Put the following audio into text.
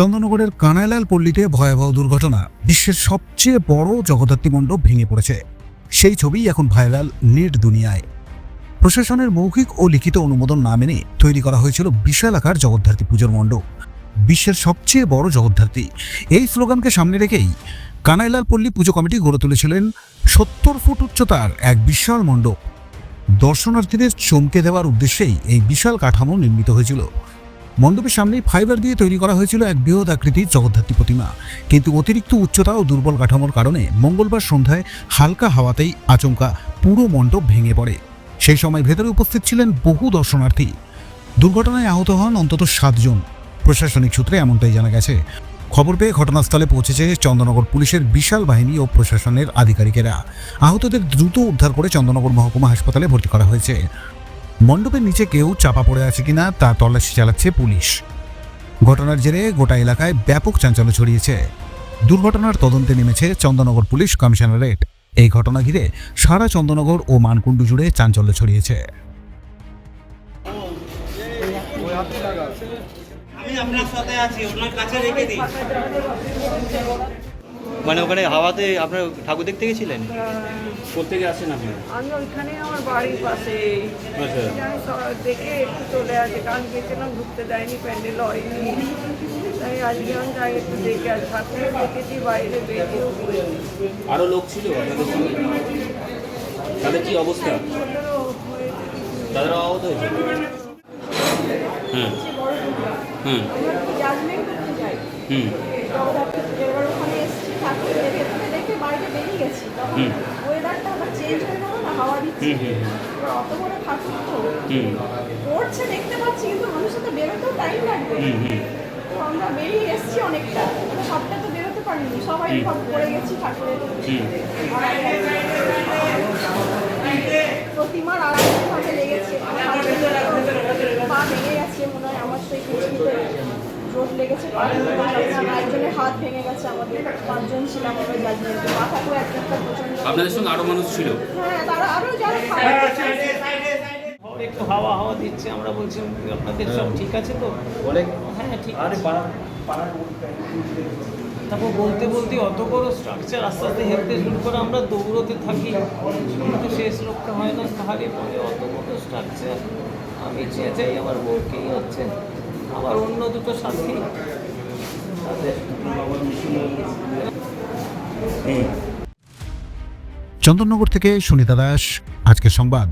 চন্দননগরের কানাইলাল পল্লীতে ভয়াবহ দুর্ঘটনা। বিশ্বের সবচেয়ে বড় জগদ্ধাত্রী মণ্ডপ ভেঙে পড়েছে। সেই ছবি এখন ভাইরাল নেট দুনিয়ায়। প্রশাসনের মৌখিক ও লিখিত অনুমোদন না মেনে তৈরি করা হয়েছিল বিশাল আকার জগদ্ধাত্রী পুজোর মণ্ডপ। বিশ্বের সবচেয়ে বড় জগদ্ধাত্রী। এই স্লোগানকে সামনে রেখেই কানাইলাল পল্লী পুজো কমিটি গড়ে তুলেছিলেন সত্তর ফুট উচ্চতার এক বিশাল মণ্ডপ। দর্শনার্থীদের চমকে দেওয়ার উদ্দেশ্যেই এই বিশাল কাঠামো নির্মিত হয়েছিল। মণ্ডপের সামনেই ফাইবার দিয়ে তৈরি করা হয়েছিল এক বৃহৎ আকৃতির জগদ্ধাত্রী প্রতিমা। কিন্তু অতিরিক্ত উচ্চতা ও দুর্বল কাঠামোর কারণে মঙ্গলবার সন্ধ্যায় হালকা হাওয়াতেই আচমকা পুরো মণ্ডপ ভেঙে পড়ে। সেই সময় ভেতরে উপস্থিত ছিলেন বহু দর্শনার্থী। দুর্ঘটনায় আহত হন অন্তত সাতজন প্রশাসনিক সূত্রে এমনটাই জানা গেছে। খবর পেয়ে ঘটনাস্থলে পৌঁছেছে চন্দননগর পুলিশের বিশাল বাহিনী ও প্রশাসনের আধিকারিকেরা। আহতদের দ্রুত উদ্ধার করে চন্দননগর মহকুমা হাসপাতালে ভর্তি করা হয়েছে। মণ্ডপের নিচে কেউ চাপা পড়ে আছে কিনা তা তল্লাশি চালাচ্ছে পুলিশ। ঘটনার জেরে গোটা এলাকায় ব্যাপক চাঞ্চল্য ছড়িয়েছে। দুর্ঘটনার তদন্তে নেমেছে চন্দননগর পুলিশ কমিশনারেট। এই ঘটনা ঘিরে সারা চন্দননগর ও মানকুণ্ডু জুড়ে চাঞ্চল্য ছড়িয়েছে। আমি আপনার সাথে আছি, ওনার কাছে রেখে দিই। মানে ওখানে হাওয়াতে আপনার ঠাকুর দেখতে গেছিলেন? কোথেকে আসেন আপনি? আমি ওইখানে আমার বাড়ির পাশে। আচ্ছা। আমি সব দেখে একটু চলে আসে। কারণ গেছিলাম ঢুকতে দেয়নি প্যান্ডেল হয়নি। তাই আজকে আমি যাই একটু দেখে আসি। ঠাকুর দেখেছি বাইরে বেরিয়েও ঘুরেছি আরও লোক ছিল আপনাদের সঙ্গে? তাদের কি অবস্থা? ওদেরও হয়েছে? কিছু। তাদের আহত হয়েছে হ্যাঁ হুম জাজমেন্ট করতে যাই। হুম। এবার ওখানে দেখে বাইরে বেরিয়ে গেছি তখন ওয়েদারটা আবার চেঞ্জ হয়ে গেল না হাওয়া দিচ্ছে অত বড় ঠাকুর তো পড়ছে দেখতে পাচ্ছি কিন্তু মানুষের তো বেরোতেও টাইম লাগবে তো আমরা বেরিয়ে এসেছি অনেকটা সবটা তো বেরোতে পারিনি সবাই সব পড়ে গেছি ঠাকুরের প্রতিমার আড়াইশো ভাবে লেগেছে পা ভেঙে গেছে মনে হয় আমার সেই চোট লেগেছে। একজনের হাত ভেঙে গেছে আমাদের পাঁচজন ছিলাম আমরা জাজমেন্টে প্রচণ্ড আপনাদের সঙ্গে আরও মানুষ ছিল? হ্যাঁ তারা আরও যারা একটু হাওয়া হাওয়া দিচ্ছে আমরা বলছি আপনাদের সব ঠিক আছে তো? হ্যাঁ ঠিক আছে। তারপর বলতে বলতে অত বড় স্ট্রাকচার আস্তে আস্তে হেলতে শুরু করে আমরা দৌড়তে থাকি। কিন্তু শেষ রক্ষা হয় না। তাহারে পরে অত বড় স্ট্রাকচার আমি চেয়ে চাই আমার বউকেই হচ্ছে। আমার অন্য দুটো সাথী চন্দননগর থেকে সুনিতা দাস আজকের সংবাদ।